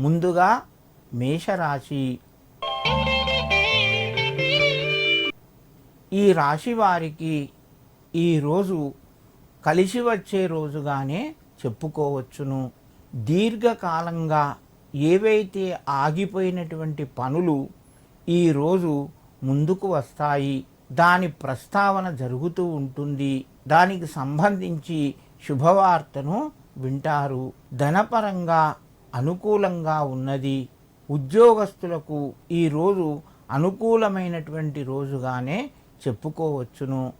ముందుగా మేషరాశి. ఈ రాశి వారికి ఈరోజు కలిసి వచ్చే రోజుగానే చెప్పుకోవచ్చును. దీర్ఘకాలంగా ఏవైతే ఆగిపోయినటువంటి పనులు ఈరోజు ముందుకు వస్తాయి. దాని ప్రస్తావన జరుగుతూ ఉంటుంది. దానికి సంబంధించి శుభవార్తను వింటారు. ధనపరంగా అనుకూలంగా ఉన్నది. ఉద్యోగస్తులకు ఈరోజు అనుకూలమైనటువంటి రోజుగానే చెప్పుకోవచ్చును.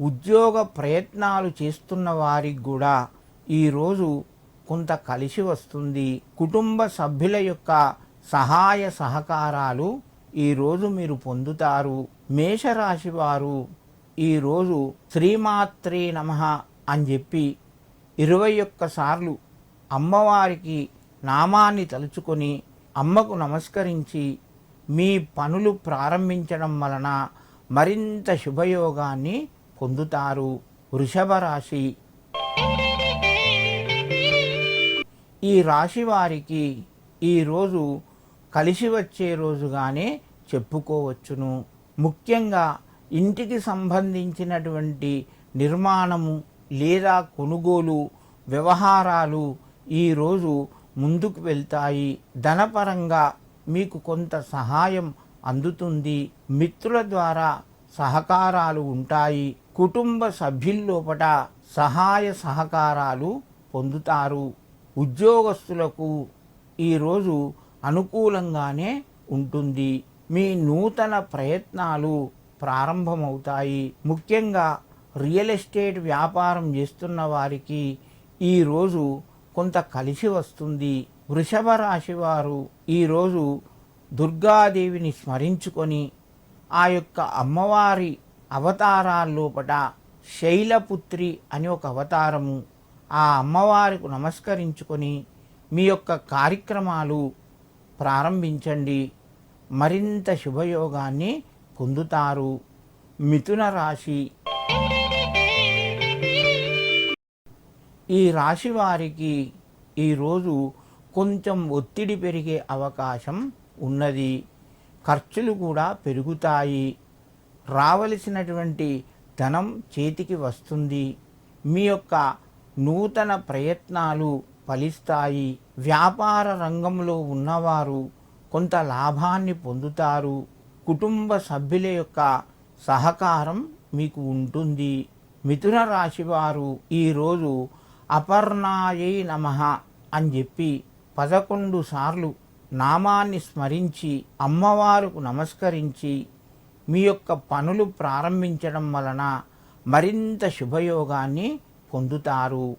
ఉద్యోగ ప్రయత్నాలు చేస్తున్న వారికి కూడా ఈరోజు కొంత కలిసి వస్తుంది. కుటుంబ సభ్యుల యొక్క సహాయ సహకారాలు ఈరోజు మీరు పొందుతారు. మేషరాశి వారు ఈరోజు శ్రీమాత్రే నమ అని చెప్పి ఇరవై ఒక్క సార్లు అమ్మవారికి నామాన్ని తలుచుకొని అమ్మకు నమస్కరించి మీ పనులు ప్రారంభించడం వలన మరింత శుభయోగాన్ని పొందుతారు. వృషభ రాశి. ఈ రాశి వారికి ఈరోజు కలిసి వచ్చే రోజుగానే చెప్పుకోవచ్చును. ముఖ్యంగా ఇంటికి సంబంధించినటువంటి నిర్మాణము లేదా కొనుగోలు వ్యవహారాలు ఈరోజు ముందుకు వెళ్తాయి. ధనపరంగా మీకు కొంత సహాయం అందుతుంది. మిత్రుల ద్వారా సహకారాలు ఉంటాయి. కుటుంబ సభ్యుల్లోపట సహాయ సహకారాలు పొందుతారు. ఉద్యోగస్తులకు ఈరోజు అనుకూలంగానే ఉంటుంది. మీ నూతన ప్రయత్నాలు ప్రారంభమవుతాయి. ముఖ్యంగా రియల్ ఎస్టేట్ వ్యాపారం చేస్తున్న వారికి ఈరోజు కొంత కలిసి వస్తుంది. వృషభ రాశి వారు ఈరోజు దుర్గాదేవిని స్మరించుకొని ఆ యొక్క అమ్మవారి అవతారాల్లోపట శైలపుత్రి అని ఒక అవతారము ఆ అమ్మవారికి నమస్కరించుకొని మీ యొక్క కార్యక్రమాలు ప్రారంభించండి. మరింత శుభయోగాన్ని పొందుతారు. మిథున రాశి ఈ రాశి వారికి ఈరోజు కొంచెం ఒత్తిడి పెరిగే అవకాశం ఉన్నది. ఖర్చులు కూడా పెరుగుతాయి. రావలసినటువంటి ధనం చేతికి వస్తుంది. మీ యొక్క నూతన ప్రయత్నాలు ఫలిస్తాయి. వ్యాపార రంగంలో ఉన్నవారు కొంత లాభాన్ని పొందుతారు. కుటుంబ సభ్యుల యొక్క సహకారం మీకు ఉంటుంది. మిథున రాశి వారు ఈరోజు అపర్ణాయై నమ అని చెప్పి పదకొండు సార్లు నామాన్ని స్మరించి అమ్మవారుకు నమస్కరించి మీ యొక్క పనులు ప్రారంభించడం వలన మరింత శుభయోగాన్ని పొందుతారు.